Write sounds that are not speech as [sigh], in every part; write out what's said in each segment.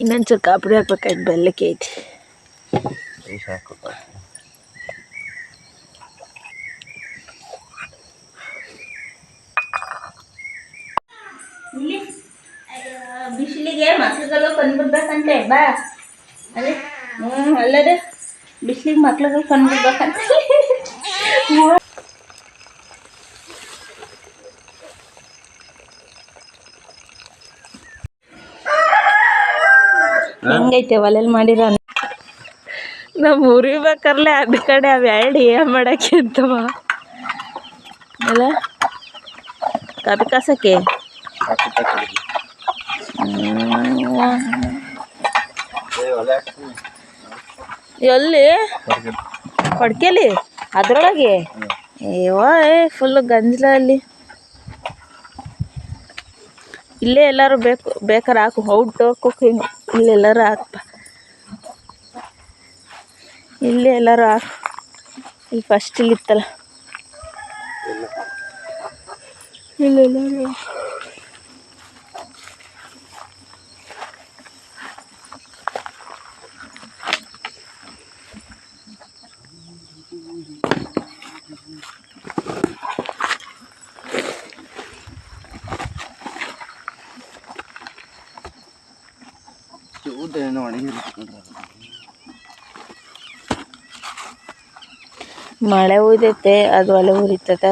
ಇನ್ನೊಂಚೂರು ಕಾಪುಡಿ ಹಾಕ್ಬೇಕಾಯ್ತು ಬೆಲ್ಲಕ್ಕೆ ಐತಿ. ಇಲ್ಲಿ ಬಿಸಿಲಿಗೆ ಮಕ್ಳುಗಳು ಬಂದ್ಬಿಡ್ಬೇಕಂತೆ ಬಾ. ಅದೇ ಹ್ಞೂ ಅಲ್ಲದೆ ಬಿಸಿಲಿಗೆ ಮಕ್ಳುಗಳು ಬಂದ್ಬಿಡ್ಬೇಕಂತ. ಹೆಂಗೈತೆ ಒಲೆಲ್ ಮಾಡಿರ ನಮ್ಮ ಊರಿಗೆ ಬೇಕಾರ್ಲೆ ಅದ ಕಡೆ ಅವ್ ಎರಡು ಏನ್ ಮಾಡಕ್ಕೆ ಅಂತವ ಅಲ್ಲ? ಕಾಪಿ ಕಾಸಕ್ಕೆ? ಎಲ್ಲಿ? ಕೊಡ್ಕೇಲಿ? ಅದ್ರೊಳಗೆ? ಏವ ಏ ಫುಲ್ ಗಂಜಲ ಅಲ್ಲಿ. ಇಲ್ಲೇ ಎಲ್ಲರೂ ಬೇಕು ಬೇಕಾರೆ ಹಾಕು ಔಟ್ ಕುಕಿಂಗ್ ಇಲ್ಲಿ ಎಲ್ಲರೂ ಹಾಕ್ಪ. ಇಲ್ಲೇ ಎಲ್ಲರೂ ಹಾಕು. ಇಲ್ಲಿ ಫಸ್ಟ್ ಇಲ್ಲಿ ಇತ್ತಲ್ಲ ಇಲ್ಲ ಎಲ್ಲರೂ ಮಳೆ ಉಯ್ದೈತೆ ಅದು ಅಲೆ ಉರಿತದ.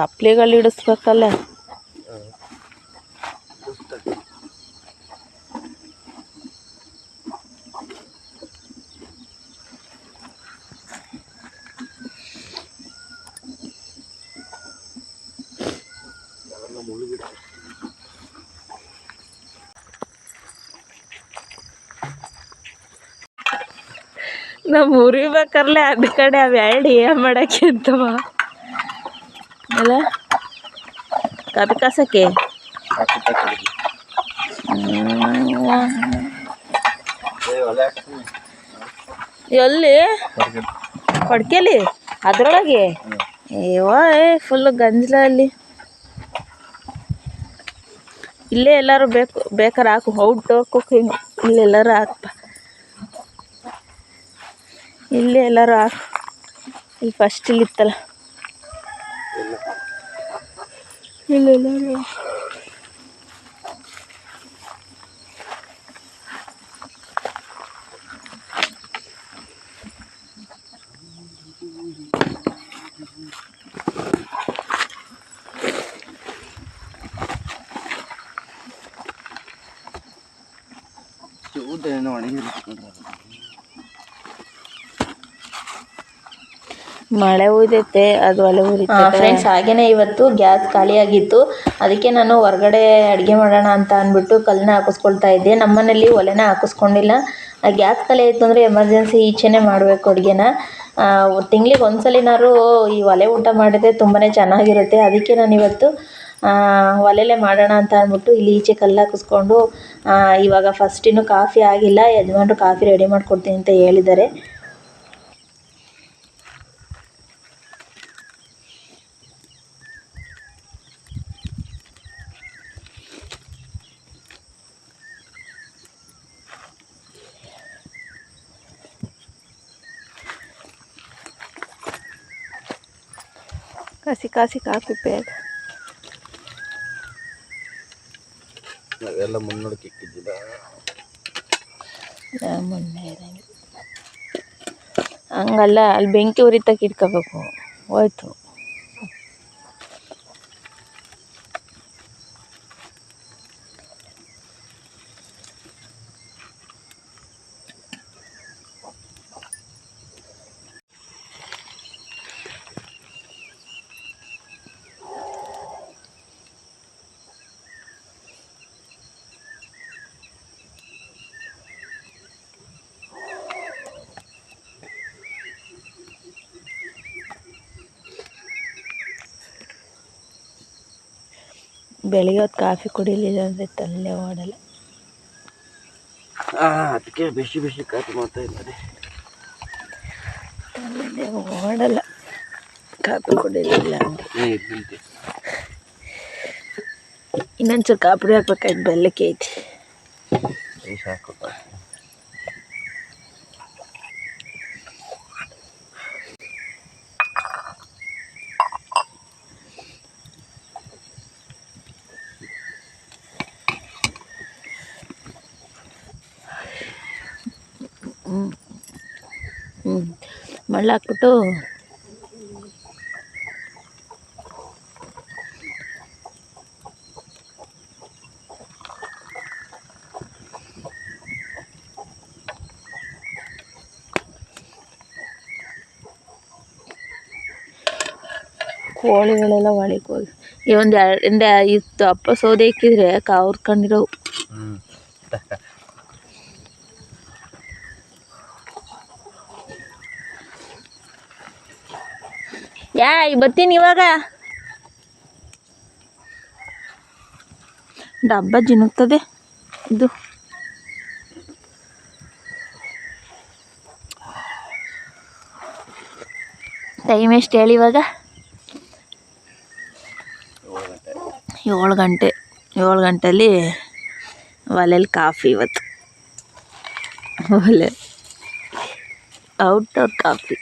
ತಪ್ಲಿಗಳು ಇಡಿಸ್ಬೇಕಲ್ಲ ನಮ್ಮ ಊರಿಗೆ ಬೇಕಾರ್ಲೆ ಅದ್ ಕಡೆ ಅವು ಎರಡು ಏನ್ ಮಾಡಕ್ಕೆ ಅಂತವ ಅಲ್ಲ? ಕಾಪಿ ಕಾಸಕ್ಕೆ? ಎಲ್ಲಿ? ಕೊಡ್ಕೇಲಿ? ಅದರೊಳಗೆ? ಏವ ಫುಲ್ ಗಂಜಲ ಅಲ್ಲಿ. ಇಲ್ಲೇ ಎಲ್ಲರೂ ಬೇಕು, ಬೇಕಾರೆ ಹಾಕು. ಔಟ್ ಕುಕಿಂಗ್ ಇಲ್ಲಿ ಎಲ್ಲರೂ ಹಾಕಪ್ಪ ಇಲ್ಲೇ ಎಲ್ಲರೂ ಹಾಕು. ಇಲ್ಲಿ ಫಸ್ಟ್ ಇಲ್ಲಿ ಇತ್ತಲ್ಲ ಇಲ್ಲ ಎಲ್ಲರೂ ಮಳೆ ಉಯ್ದೈತೆ ಅದು ಒಲೆ ಉರಿತದೆ ಫ್ರೆಂಡ್ಸ್ ಹಾಗೇನೆ ಇವತ್ತು ಗ್ಯಾಸ್ ಖಾಲಿಯಾಗಿತ್ತು. ಅದಕ್ಕೆ ನಾನು ಹೊರಗಡೆ ಅಡುಗೆ ಮಾಡೋಣ ಅಂತ ಅಂದ್ಬಿಟ್ಟು ಕಲ್ಲನ್ನ ಹಾಕಿಸ್ಕೊಳ್ತಾ ಇದ್ದೆ. ನಮ್ಮನೇಲಿ ಒಲೆನ ಹಾಕಿಸ್ಕೊಂಡಿಲ್ಲ. ಗ್ಯಾಸ್ ಖಾಲಿ ಆಯಿತು ಅಂದರೆ ಎಮರ್ಜೆನ್ಸಿ ಈಚೆನೇ ಮಾಡಬೇಕು ಅಡುಗೆನ. ತಿಂಗ್ಳಿಗೆ ಒಂದ್ಸಲಿನಾರು ಈ ಒಲೆ ಊಟ ಮಾಡಿದ್ರೆ ತುಂಬಾ ಚೆನ್ನಾಗಿರುತ್ತೆ. ಅದಕ್ಕೆ ನಾನು ಇವತ್ತು ಒಲೆಲೆ ಮಾಡೋಣ ಅಂತ ಅಂದ್ಬಿಟ್ಟು ಇಲ್ಲಿ ಈಚೆ ಕಲ್ಲು ಹಾಕಿಸ್ಕೊಂಡು ಇವಾಗ ಫಸ್ಟ್ ಇನ್ನೂ ಕಾಫಿ ಆಗಿಲ್ಲ. ಯಜಮಾನ್ರು ಕಾಫಿ ರೆಡಿ ಮಾಡಿಕೊಡ್ತೀನಿ ಅಂತ ಹೇಳಿದ್ದಾರೆ. ಕಾಸಿ ಕಾಸಿ ಕಾಪಿ ಬೇಗ ಎಲ್ಲ ಮುನ್ನೋಡಕ್ಕೆ ಇಕ್ಕಿದ್ದಿಲ್ಲ ಮೊನ್ನೆ ಇರಂಗಿಲ್ಲ. ಹಂಗಲ್ಲ ಅಲ್ಲಿ ಬೆಂಕಿ ಉರಿತಕ್ಕೆ ಇಟ್ಕೋಬೇಕು. ಹೋಯ್ತು. ಬೆಳಿಗ್ಗೆ ಹೊತ್ತು ಕಾಫಿ ಕುಡಿಲಿಲ್ಲ ಅಂದರೆ ತಲೆ ಓಡಲ್ಲ. ಅದಕ್ಕೆ ಬಿಸಿ ಬಿಸಿ ಕಾಫಿ ಮಾಡ್ತಾ ಇದ್ದಾರೆ. ತಲೆ ಓಡಲ್ಲ. ಕಾಫಿ ಕುಡಿಲಿಲ್ಲ ಇನ್ನೊಂಚೂರು ಕಾಪುಡಿ ಹಾಕ್ಬೇಕಾಯ್ತು ಬೆಲ್ಲಕ್ಕೆ ಐತಿ. ಸಾಕು. ಮಳ್ಳ ಹಾಕ್ಬಿಟ್ಟು ಕೋಳಿಗಳೆಲ್ಲ ಒಳಗೆ ಹೋಗಿ. ಈ ಒಂದು ಎರಡು ಇತ್ತು ಅಪ್ಪ ಸೌದೆ ಇಕ್ಕಿದ್ರೆ ಕಾವ್ರ್ಕೊಂಡಿರೋ ಹ್ಞೂ ಯಾ ಬರ್ತೀನಿ ಇವಾಗ. ಡಬ್ಬ ಜಿನುಗ್ತದೆ. ಇದು. ಟೈಮ್ ಎಷ್ಟು ಹೇಳಿ ಇವಾಗ? ಏಳು ಗಂಟೆ. ಏಳು ಗಂಟೆಲಿ ಒಲೆಯಲ್ಲಿ ಕಾಫಿ ಇವತ್ತು. ಒಲೆ. Outdoor coffee.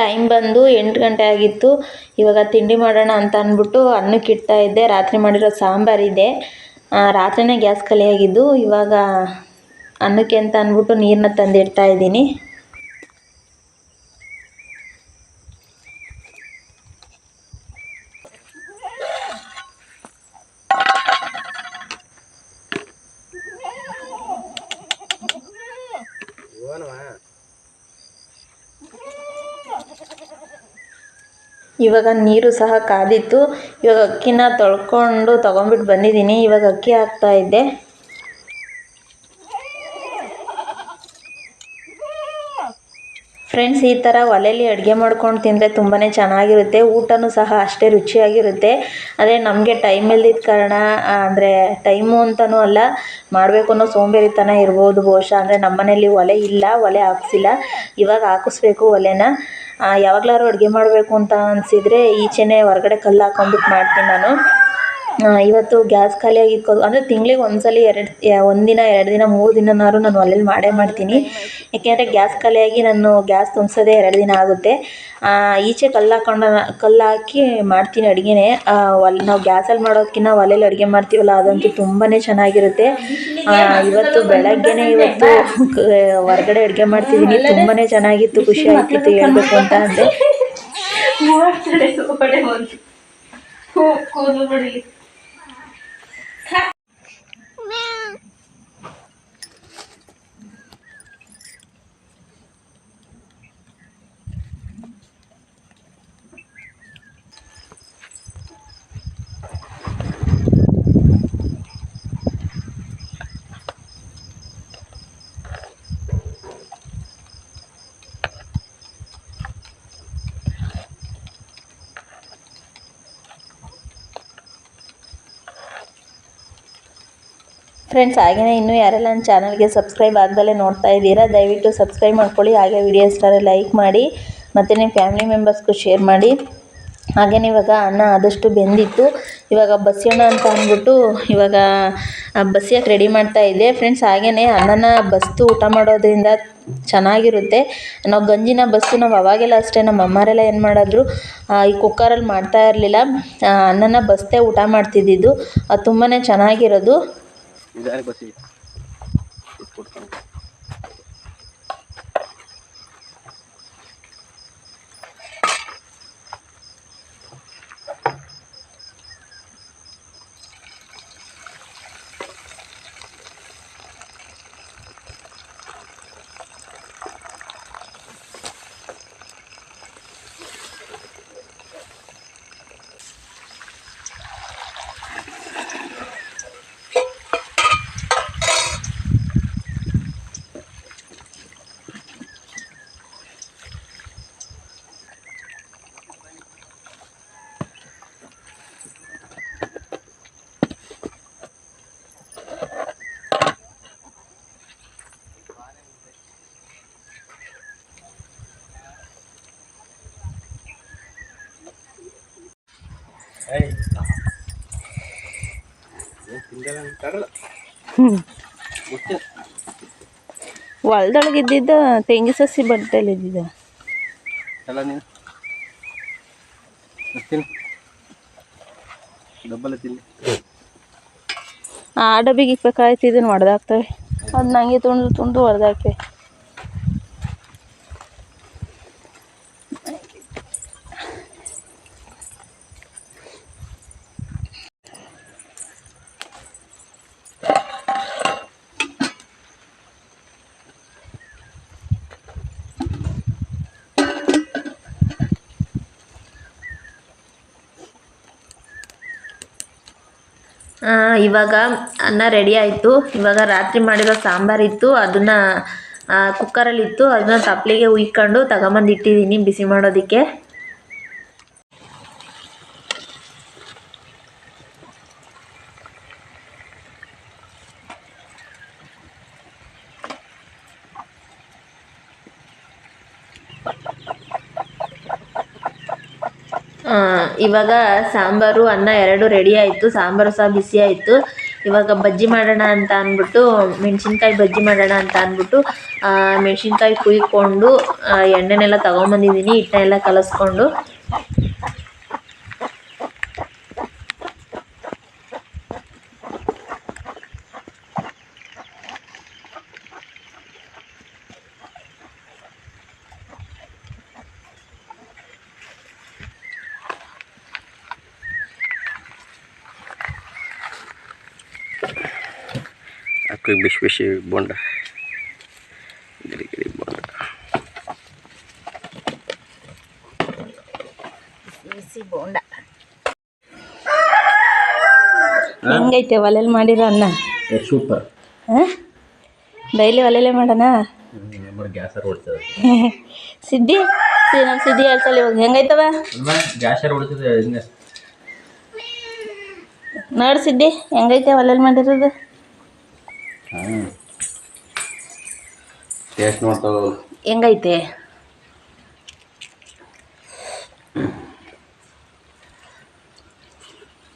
ಟೈಮ್ ಬಂದು ಎಂಟು ಗಂಟೆ ಆಗಿತ್ತು. ಇವಾಗ ತಿಂಡಿ ಮಾಡೋಣ ಅಂತ ಅಂದ್ಬಿಟ್ಟು ಅನ್ನಕ್ಕೆ ಇಡ್ತಾ ಇದ್ದೆ. ರಾತ್ರಿ ಮಾಡಿರೋ ಸಾಂಬಾರಿದೆ ರಾತ್ರಿನೇ ಗ್ಯಾಸ್ ಖಾಲಿಯಾಗಿದ್ದು ಇವಾಗ ಅನ್ನಕ್ಕೆ ಅಂತ ಅಂದ್ಬಿಟ್ಟು ನೀರನ್ನ ತಂದಿಡ್ತಾ ಇದ್ದೀನಿ. ಇವಾಗ ನೀರು ಸಹ ಕಾದಿತ್ತು. ಇವಾಗ ಅಕ್ಕಿನ ತೊಳ್ಕೊಂಡು ತೊಗೊಂಬಿಟ್ಟು ಬಂದಿದ್ದೀನಿ. ಇವಾಗ ಅಕ್ಕಿ ಹಾಕ್ತಾ ಇದ್ದೆ. ಫ್ರೆಂಡ್ಸ್, ಈ ಥರ ಒಲೆಯಲ್ಲಿ ಅಡುಗೆ ಮಾಡ್ಕೊಂಡು ತಿಂದರೆ ತುಂಬಾ ಚೆನ್ನಾಗಿರುತ್ತೆ. ಊಟನೂ ಸಹ ಅಷ್ಟೇ ರುಚಿಯಾಗಿರುತ್ತೆ. ಆದರೆ ನಮಗೆ ಟೈಮ್ ಇಲ್ದಿದ್ದ ಕಾರಣ ಅಂದರೆ ಟೈಮು ಅಂತಲೂ ಅಲ್ಲ, ಮಾಡಬೇಕು ಅನ್ನೋ ಸೋಂಬೇರಿತನ ಇರ್ಬೋದು ಬಹುಶಃ. ಅಂದರೆ ನಮ್ಮನೇಲಿ ಒಲೆ ಇಲ್ಲ, ಒಲೆ ಹಾಕ್ಸಿಲ್ಲ. ಇವಾಗ ಹಾಕಿಸ್ಬೇಕು ಒಲೆನ. ಯಾವಾಗಲಾದ್ರು ಅಡುಗೆ ಮಾಡಬೇಕು ಅಂತ ಅನ್ಸಿದ್ರೆ ಈಚೆನೇ ಹೊರಗಡೆ ಕಲ್ಲು ಹಾಕೊಂಡ್ಬಿಟ್ಟು ಮಾಡ್ತೀನಿ ನಾನು. ಇವತ್ತು ಗ್ಯಾಸ್ ಖಾಲಿಯಾಗಿತ್ತು ಅಂದರೆ ತಿಂಗ್ಳಿಗೆ ಒಂದ್ಸಲ ಎರಡು ಒಂದಿನ, ಎರಡು ದಿನ, ಮೂರು ದಿನನಾದ್ರು ನಾನು ಒಲೆಯಲ್ಲಿ ಮಾಡೇ ಮಾಡ್ತೀನಿ. ಏಕೆಂದರೆ ಗ್ಯಾಸ್ ಖಾಲಿಯಾಗಿ ನಾನು ಗ್ಯಾಸ್ ತುಂಬಿಸೋದೇ ಎರಡು ದಿನ ಆಗುತ್ತೆ. ಈಚೆ ಕಲ್ಲು ಹಾಕೊಂಡು ಕಲ್ಲು ಹಾಕಿ ಮಾಡ್ತೀನಿ ಅಡುಗೆನೇ. ಒಲೆ, ನಾವು ಗ್ಯಾಸಲ್ಲಿ ಮಾಡೋದಕ್ಕಿಂತ ಒಲೆಯಲ್ಲಿ ಅಡುಗೆ ಮಾಡ್ತೀವಲ್ಲ, ಅದಂತೂ ತುಂಬಾ ಚೆನ್ನಾಗಿರುತ್ತೆ. ಇವತ್ತು ಬೆಳಗ್ಗೆನೇ ಇವತ್ತು ಹೊರಗಡೆ [laughs] ಹೊರ್ಗಡೆ ಅಡುಗೆ ಮಾಡ್ತಿದ್ದೀನಿ ತುಂಬಾ ಚೆನ್ನಾಗಿತ್ತು, ಖುಷಿ ಆಗ್ತಿತ್ತು ಹೇಳ್ಬೇಕು ಅಂತ ಅಂದರೆ [laughs] ಫ್ರೆಂಡ್ಸ್ ಹಾಗೆಯೇ ಇನ್ನೂ ಯಾರೆಲ್ಲ ನನ್ನ ಚಾನಲ್ಗೆ ಸಬ್ಸ್ಕ್ರೈಬ್ ಆಗದಲ್ಲೇ ನೋಡ್ತಾ ಇದ್ದೀರಾ, ದಯವಿಟ್ಟು ಸಬ್ಸ್ಕ್ರೈಬ್ ಮಾಡ್ಕೊಳ್ಳಿ, ಹಾಗೆ ವಿಡಿಯೋ ಇಷ್ಟ ಲೈಕ್ ಮಾಡಿ, ಮತ್ತು ನಿಮ್ಮ ಫ್ಯಾಮಿಲಿ ಮೆಂಬರ್ಸ್ಗೂ ಶೇರ್ ಮಾಡಿ. ಹಾಗೆಯೇ ಇವಾಗ ಅನ್ನ ಆದಷ್ಟು ಬೆಂದಿತ್ತು. ಇವಾಗ ಬಸಿಯೋಣ ಅಂತ ಅಂದ್ಬಿಟ್ಟು ಇವಾಗ ಬಸ್ಸಿಯಾಗಿ ರೆಡಿ ಮಾಡ್ತಾ ಇದ್ದೆ. ಫ್ರೆಂಡ್ಸ್ ಹಾಗೆಯೇ ಅನ್ನನ ಬಸ್ತು ಊಟ ಮಾಡೋದ್ರಿಂದ ಚೆನ್ನಾಗಿರುತ್ತೆ. ನಾವು ಗಂಜಿನ ಬಸ್ಸು ನಾವು ಅವಾಗೆಲ್ಲ ಅಷ್ಟೇ, ನಮ್ಮ ಅಮ್ಮರೆಲ್ಲ ಏನು ಮಾಡಿದ್ರು ಈ ಕುಕ್ಕರಲ್ಲಿ ಮಾಡ್ತಾ ಇರಲಿಲ್ಲ. ಅನ್ನನ ಬಸ್ತೆ ಊಟ ಮಾಡ್ತಿದ್ದಿದ್ದು. ಅದು ತುಂಬಾ ಚೆನ್ನಾಗಿರೋದು. પછી ಹೊಲ್ದೊಳಗೆ ಇದ್ದಿದ್ದ ತೆಂಗಿ ಸಸಿ ಬಡ್ಡಲ್ಲಿ ಇದ್ದಿದ್ದ. ಆ ಡಬ್ಬಿಗೆ ಇಕ್ಬೇಕಾಯ್ತು ಇದನ್ನು ಹೊಡೆದಾಕ್ತವೆ ಅದು ನಂಗೆ ತುಂಡು ತುಂಡು ಹೊಡೆದಾಕ್ತವೆ ಆ, ಇವಾಗ ಅನ್ನ ರೆಡಿ ಆಯಿತು. ಇವಾಗ ರಾತ್ರಿ ಮಾಡಿರೋ ಸಾಂಬಾರಿತ್ತು ಅದನ್ನು ಕುಕ್ಕರಲ್ಲಿ ಇತ್ತು. ಅದನ್ನ ತಪ್ಪಲಿಗೆ ಉಯ್ಕೊಂಡು ತಗೊಂಬಂದು ಇಟ್ಟಿದ್ದೀನಿ ಬಿಸಿ ಮಾಡೋದಕ್ಕೆ. ಇವಾಗ ಸಾಂಬಾರು, ಅನ್ನ ಎರಡು ರೆಡಿ ಆಯಿತು. ಸಾಂಬಾರು ಸಹ ಬಿಸಿ ಆಯಿತು. ಇವಾಗ ಬಜ್ಜಿ ಮಾಡೋಣ ಅಂತ ಅಂದ್ಬಿಟ್ಟು, ಮೆಣಸಿನ್ಕಾಯಿ ಬಜ್ಜಿ ಮಾಡೋಣ ಅಂತ ಅಂದ್ಬಿಟ್ಟು ಮೆಣಸಿನ್ಕಾಯಿ ಕುಯ್ಕೊಂಡು ಎಣ್ಣೆನೆಲ್ಲ ತೊಗೊಂಬಂದಿದ್ದೀನಿ ಹಿಟ್ಟನ್ನೆಲ್ಲ ಕಲಸ್ಕೊಂಡು. ಹಾಕಿ ಬಿಸಿ ಬಿಸಿ ಬೋಂಡ. ಗಿರಿ ಗಿರಿ ಬೋಂಡ. ಬಿಸಿ ಬೋಂಡ. ಹೆಂಗೈತೆ ಒಲೆಯಲ್ಲಿ ಮಾಡಿರೋ ಅನ್ನ? ಸೂಪರ್ ಹಾಂ? ಡೈಲಿ ಒಲೆಯಲ್ಲೇ ಮಾಡೋಣ? [laughs] ಸಿದ್ದಿ? ನಮ್ಮ ಸಿದ್ದಿ ಹೇಳ್ಸಲ್ಲ ಇವಾಗ ಹೆಂಗೈತವ? ನೋಡು ಸಿದ್ದಿ ಹೆಂಗೈತೆ ಒಲೆಯಲ್ಲಿ ಮಾಡಿರೋದು? ಟೇಸ್ಟ್ ಹೆಂಗೈತೆ?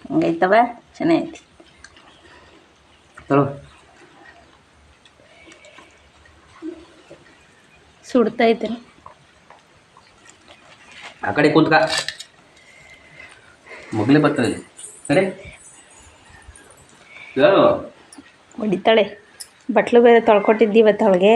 ಹೆಂಗೈತವ? ಚೆನ್ನಾಗೈತಿ. ಸುಡ್ತಾ ಸುಡ್ತೈತೆ. ಆ ಕಡೆ ಕೂತ್ಕ. ಮೊಗ್ಲೇ ಬರ್ತದೆ. ಸರಿ? ಹೊಡಿತಾಳೆ. ಬಟ್ಲು ಬೇರೆ ತೊಳ್ಕೊಟ್ಟಿದ್ದು ಇವತ್ತು ಅವಳಿಗೆ.